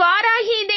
இவ்வாறாகி இதை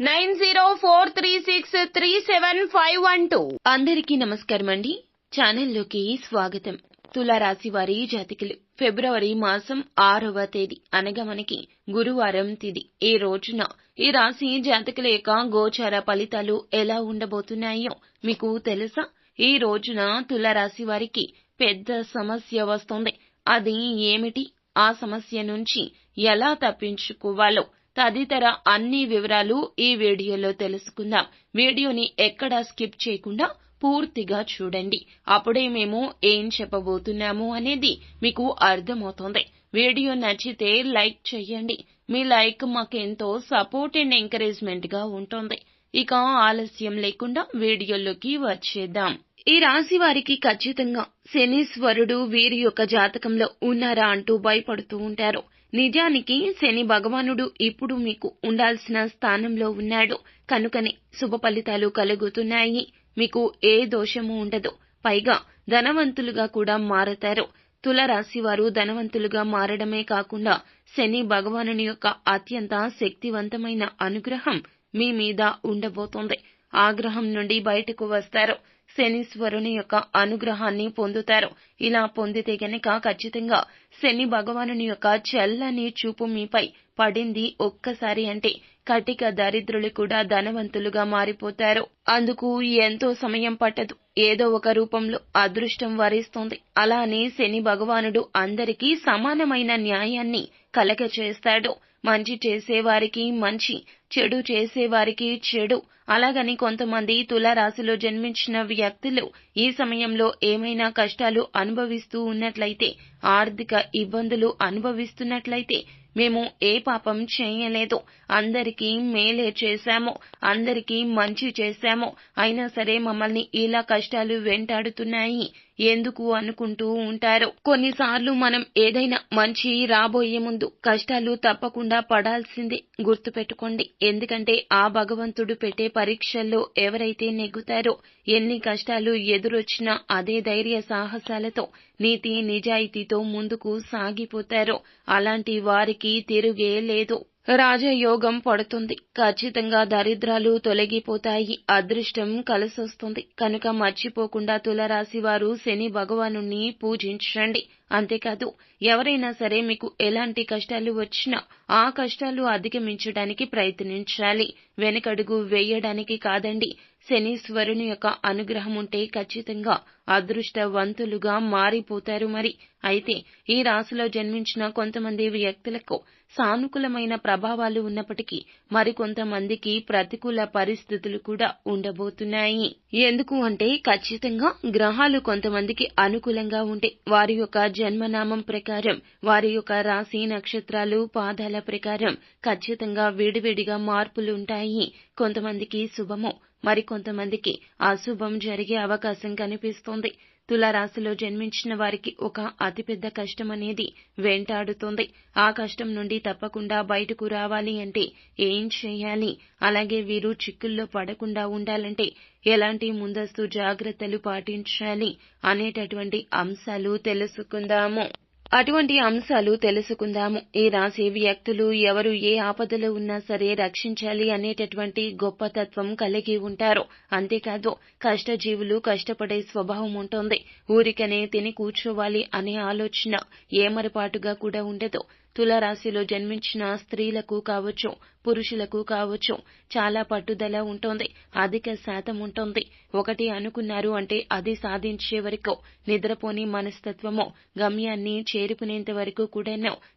nine zero four three six three seven five one two. అందరికీ నమస్కారం అండి. ఛానల్లోకి స్వాగతం. తులారాశి వారి జాతికలు. ఫిబ్రవరి మాసం ఆరవ తేదీ. అనగా మనకి గురువారం తిది. ఈ రోజున ఈ రాశి జాతకుల యొక్క గోచార ఫలితాలు ఎలా ఉండబోతున్నాయో మీకు తెలుసా? ఈ రోజున తులారాశి వారికి పెద్ద సమస్య వస్తుంది. అది ఏమిటి? ఆ సమస్య నుంచి ఎలా తప్పించుకోవాలో తదితర అన్ని వివరాలు ఈ వీడియోలో తెలుసుకుందాం. వీడియోని ఎక్కడా స్కిప్ చేయకుండా పూర్తిగా చూడండి. అప్పుడే మేము ఏం చెప్పబోతున్నాము అనేది మీకు అర్థమవుతుంది. వీడియో నచ్చితే లైక్ చేయండి. మీ లైక్ మాకెంతో సపోర్ట్ అండ్ ఎంకరేజ్మెంట్గా ఉంటుంది. ఇక ఆలస్యం లేకుండా వీడియోలోకి వచ్చేద్దాం. ఈ రాశి వారికి ఖచ్చితంగా శనీశ్వరుడు వీరి యొక్క జాతకంలో ఉన్నారా అంటూ భయపడుతూ ఉంటారు. నిజానికి శని భగవానుడు ఇప్పుడు మీకు ఉండాల్సిన స్థానంలో ఉన్నాడు. కనుకనే శుభ ఫలితాలు కలుగుతున్నాయి. మీకు ఏ దోషము ఉండదు. పైగా ధనవంతులుగా కూడా మారతారు. తులరాశి వారు ధనవంతులుగా మారడమే కాకుండా శని భగవానుని యొక్క అత్యంత శక్తివంతమైన అనుగ్రహం మీ మీద ఉండబోతోంది. ఆగ్రహం నుండి బయటకు వస్తారు. శనీశ్వరుని యొక్క అనుగ్రహాన్ని పొందుతారు. ఇలా పొందితే గనక ఖచ్చితంగా శని భగవానుని యొక్క చల్లని చూపు మీపై పడింది ఒక్కసారి అంటే కటిక దరిద్రులు కూడా ధనవంతులుగా మారిపోతారు. అందుకు ఎంతో సమయం పట్టదు. ఏదో ఒక రూపంలో అదృష్టం వరిస్తుంది. అలానే శని భగవానుడు అందరికీ సమానమైన న్యాయాన్ని కలగచేస్తాడు. మంచి చేసేవారికి మంచి చెడు చేసేవారికి చెడు అలాగని కొంతమంది తులారాశిలో జన్మించిన వ్యక్తులు ఈ సమయంలో ఏమైనా కష్టాలు అనుభవిస్తూ ఉన్నట్లయితే ఆర్థిక ఇబ్బందులు అనుభవిస్తున్నట్లయితే మేము ఏ పాపం చేయలేదు. అందరికీ మేలే చేశాము. అందరికీ మంచి చేశాము. అయినా సరే మమ్మల్ని ఇలా కష్టాలు వెంటాడుతున్నాయి. ఎందుకు అనుకుంటూ ఉంటారు? కొన్నిసార్లు మనం ఏదైనా మంచి రాబోయే ముందు కష్టాలు తప్పకుండా పడాల్సిందే గుర్తుపెట్టుకోండి. ఎందుకంటే ఆ భగవంతుడు పెట్టే పరీక్షల్లో ఎవరైతే నెగ్గుతారో ఎన్ని కష్టాలు ఎదురొచ్చినా అదే ధైర్య సాహసాలతో నీతి నిజాయితీతో ముందుకు సాగిపోతారో అలాంటి వారికి తిరుగే లేదు. రాజయోగం పడుతుంది. ఖచ్చితంగా దరిద్రాలు తొలగిపోతాయి. అదృష్టం కలిసొస్తుంది. కనుక మర్చిపోకుండా తులరాశి వారు శని భగవాను పూజించండి. అంతేకాదు ఎవరైనా సరే మీకు ఎలాంటి కష్టాలు వచ్చినా ఆ కష్టాలు అధిగమించడానికి ప్రయత్నించాలి. వెనకడుగు వేయడానికి కాదండి శనీశ్వరుని యొక్క అనుగ్రహం ఉంటే ఖచ్చితంగా అదృష్టవంతులుగా మారిపోతారు మరి. అయితే ఈ రాశిలో జన్మించిన కొంతమంది వ్యక్తులకు సానుకూలమైన ప్రభావాలు ఉన్నప్పటికీ మరికొంతమందికి ప్రతికూల పరిస్థితులు కూడా ఉండబోతున్నాయి. ఎందుకు అంటే ఖచ్చితంగా గ్రహాలు కొంతమందికి అనుకూలంగా ఉంటే వారి యొక్క జన్మనామం ప్రకారం వారి యొక్క రాశి నక్షత్రాలు పాదాల ప్రకారం ఖచ్చితంగా విడివిడిగా మార్పులు ఉంటాయి. కొంతమందికి శుభము మరికొంతమందికి అశుభం జరిగే అవకాశం కనిపిస్తోంది. తులారాశిలో జన్మించిన వారికి ఒక అతిపెద్ద కష్టం అనేది వెంటాడుతోంది. ఆ కష్టం నుండి తప్పకుండా బయటకు రావాలి అంటే ఏం చేయాలి? అలాగే వీరు చిక్కుల్లో పడకుండా ఉండాలంటే ఎలాంటి ముందస్తు జాగ్రత్తలు పాటించాలి అనేటటువంటి అంశాలు తెలుసుకుందాము. అటువంటి అంశాలు తెలుసుకుందాము. ఈ రాశి వ్యక్తులు ఎవరు ఏ ఆపదలో ఉన్నా సరే రక్షించాలి అనేటటువంటి గొప్ప తత్వం కలిగి ఉంటారు. అంతేకాదు కష్టజీవులు కష్టపడే స్వభావం ఉంటుంది. ఊరికనే తిని కూర్చోవాలి అనే ఆలోచన ఏమరపాటుగా కూడా ఉండదు. తులారాశిలో జన్మించిన స్త్రీలకు కావచ్చు పురుషులకు కావచ్చు చాలా పట్టుదల ఉంటుంది అధిక శాతం ఉంటుంది. ఒకటి అనుకున్నారు అంటే అది సాధించే వరకు నిద్రపోని మనస్తత్వము గమ్యాన్ని చేరుకునేంత వరకు కూడా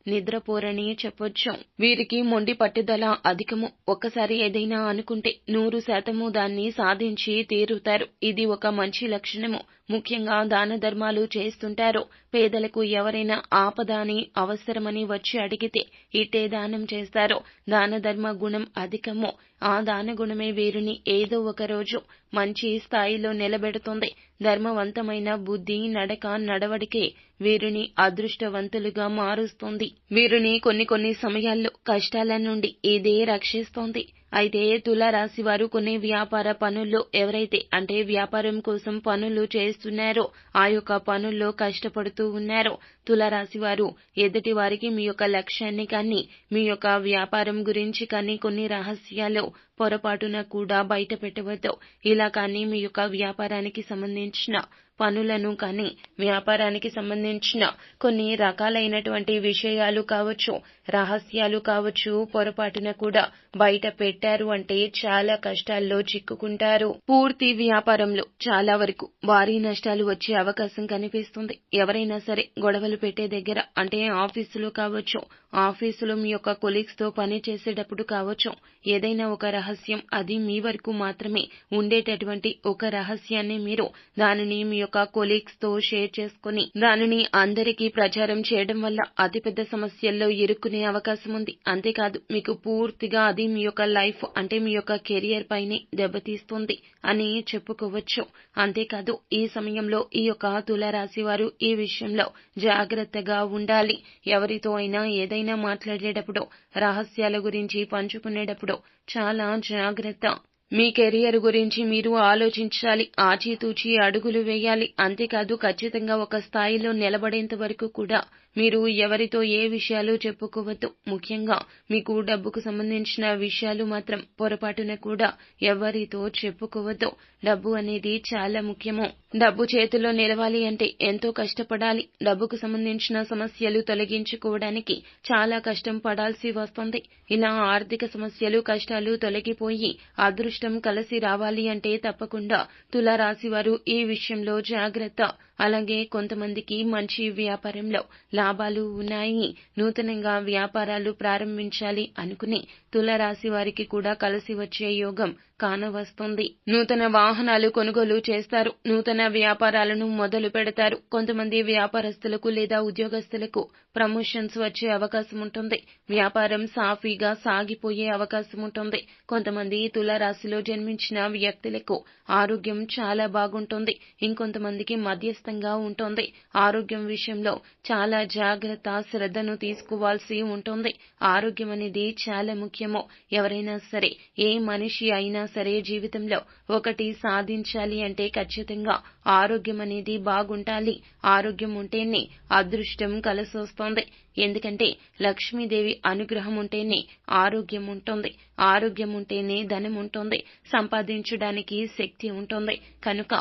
నిద్రపోరని చెప్పొచ్చు. వీరికి మొండి పట్టుదల అధికము. ఒక్కసారి ఏదైనా అనుకుంటే నూరు శాతము దాన్ని సాధించి తీరుతారు. ఇది ఒక మంచి లక్షణము. ముఖ్యంగా దాన ధర్మాలు చేస్తుంటారో. పేదలకు ఎవరైనా ఆపదాని అవసరమని వచ్చి అడిగితే ఇట్టే దానం చేస్తారో. దాన ధర్మ గుణం అధికమో. ఆ దాన గుణమే వీరిని ఏదో ఒక రోజు మంచి స్థాయిలో నిలబెడుతుంది. ధర్మవంతమైన బుద్ధి నడక నడవడికే వీరిని అదృష్టవంతులుగా మారుస్తుంది. వీరిని కొన్ని కొన్ని సమయాల్లో కష్టాల నుండి ఇదే రక్షిస్తోంది. అయితే తులారాశి వారు కొన్ని వ్యాపార పనుల్లో ఎవరైతే అంటే వ్యాపారం కోసం పనులు చేస్తున్నారో ఆ యొక్క పనుల్లో కష్టపడుతూ ఉన్నారో తులారాశి వారు ఎదుటి వారికి మీ యొక్క లక్ష్యాన్ని కానీ మీ యొక్క వ్యాపారం గురించి కానీ కొన్ని రహస్యాలు పొరపాటున కూడా బయట పెట్టవద్దు ఇలా కానీ మీ యొక్క వ్యాపారానికి సంబంధించిన పనులను కానీ వ్యాపారానికి సంబంధించిన కొన్ని రకాలైనటువంటి విషయాలు కావచ్చు రహస్యాలు కావచ్చు పొరపాటున కూడా బయట పెట్టారు అంటే చాలా కష్టాల్లో చిక్కుకుంటారు. పూర్తి వ్యాపారంలో చాలా వరకు భారీ నష్టాలు వచ్చే అవకాశం కనిపిస్తుంది. ఎవరైనా సరే గొడవలు పెట్టే దగ్గర అంటే ఆఫీసులో కావచ్చు ఆఫీసులో మీ యొక్క కొలీగ్స్తో పని చేసేటప్పుడు కావచ్చు. ఏదైనా ఒక రహస్యం అది మీ వరకు మాత్రమే ఉండేటటువంటి ఒక రహస్యాన్ని మీరు దానిని మీ యొక్క కొలీగ్స్తో షేర్ చేసుకుని దానిని అందరికీ ప్రచారం చేయడం వల్ల అతిపెద్ద సమస్యల్లో ఇరుక్కునే అవకాశం ఉంది. అంతేకాదు మీకు పూర్తిగా అది మీ యొక్క లైఫ్ అంటే మీ యొక్క కెరియర్ పైనే దెబ్బతీస్తుంది అని చెప్పుకోవచ్చు. అంతేకాదు ఈ సమయంలో ఈ యొక్క తులారాశి వారు ఈ విషయంలో జాగ్రత్తగా ఉండాలి. ఎవరితో అయినా ఏదైనా మాట్లాడేటప్పుడు రహస్యాల గురించి పంచుకునేటప్పుడు చాలా జాగ్రత్త. మీ కెరియర్ గురించి మీరు ఆలోచించాలి ఆచితూచి అడుగులు వేయాలి. అంతేకాదు ఖచ్చితంగా ఒక స్థాయిలో నిలబడేంత వరకు కూడా మీరు ఎవరితో ఏ విషయాలు చెప్పుకోవద్దు. ముఖ్యంగా మీకు డబ్బుకు సంబంధించిన విషయాలు మాత్రం పొరపాటున కూడా ఎవరితో చెప్పుకోవద్దు. డబ్బు అనేది చాలా ముఖ్యము. డబ్బు చేతిలో నిలవాలి అంటే ఎంతో కష్టపడాలి. డబ్బుకు సంబంధించిన సమస్యలు తొలగించుకోవడానికి చాలా కష్టం పడాల్సి వస్తుంది. ఇలా ఆర్థిక సమస్యలు కష్టాలు తొలగిపోయి అదృష్టం కలిసి రావాలి అంటే తప్పకుండా తులారాశి వారు ఈ విషయంలో జాగ్రత్త. అలాగే కొంతమందికి మంచి వ్యాపారంలో లాభాలు ఉన్నాయి. నూతనంగా వ్యాపారాలు ప్రారంభించాలి అనుకుని తులరాశి వారికి కూడా కలిసి వచ్చే యోగం కానవస్తుంది. నూతన వాహనాలు కొనుగోలు చేస్తారు. నూతన వ్యాపారాలను మొదలు పెడతారు. కొంతమంది వ్యాపారస్తులకు లేదా ఉద్యోగస్తులకు ప్రమోషన్స్ వచ్చే అవకాశం ఉంటుంది. వ్యాపారం సాఫీగా సాగిపోయే అవకాశం ఉంటుంది. కొంతమంది తులరాశిలో జన్మించిన వ్యక్తులకు ఆరోగ్యం చాలా బాగుంటుంది. ఇంకొంతమందికి మధ్యస్థంగా ఉంటుంది. ఆరోగ్యం విషయంలో చాలా జాగ్రత్త శ్రద్ధను తీసుకోవాల్సి ఉంటుంది. ఆరోగ్యం అనేది చాలా ముఖ్యం. ముఖ్యమో ఎవరైనా సరే ఏ మనిషి అయినా సరే జీవితంలో ఒకటి సాధించాలి అంటే ఖచ్చితంగా ఆరోగ్యం అనేది బాగుండాలి. ఆరోగ్యం ఉంటేనే అదృష్టం కలిసొస్తోంది. ఎందుకంటే లక్ష్మీదేవి అనుగ్రహం ఉంటేనే ఆరోగ్యం ఉంటుంది. ఆరోగ్యం ఉంటేనే ధనం ఉంటుంది. సంపాదించడానికి శక్తి ఉంటుంది. కనుక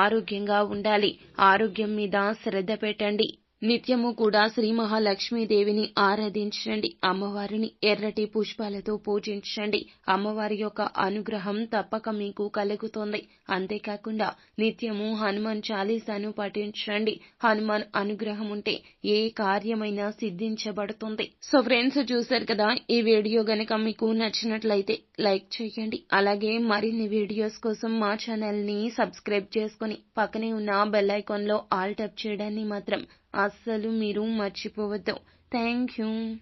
ఆరోగ్యంగా ఉండాలి. ఆరోగ్యం మీద శ్రద్ధ పెట్టండి. నిత్యము కూడా శ్రీ మహాలక్ష్మీదేవిని ఆరాధించండి. అమ్మవారిని ఎర్రటి పుష్పాలతో పూజించండి. అమ్మవారి యొక్క అనుగ్రహం తప్పక మీకు కలుగుతుంది. అంతేకాకుండా నిత్యము హనుమాన్ చాలీసాను పఠించండి. హనుమాన్ అనుగ్రహం ఉంటే ఏ కార్యమైనా సిద్ధించబడుతుంది. సో ఫ్రెండ్స్ చూశారు కదా ఈ వీడియో గనక మీకు నచ్చినట్లయితే లైక్ చేయండి. అలాగే మరిన్ని వీడియోస్ కోసం మా ఛానల్ని సబ్స్క్రైబ్ చేసుకుని పక్కనే ఉన్న బెల్ ఐకాన్లో ఆల్ టప్ చేయడాన్ని మాత్రం అస్సలు మీరు మర్చిపోవద్దు. Thank you.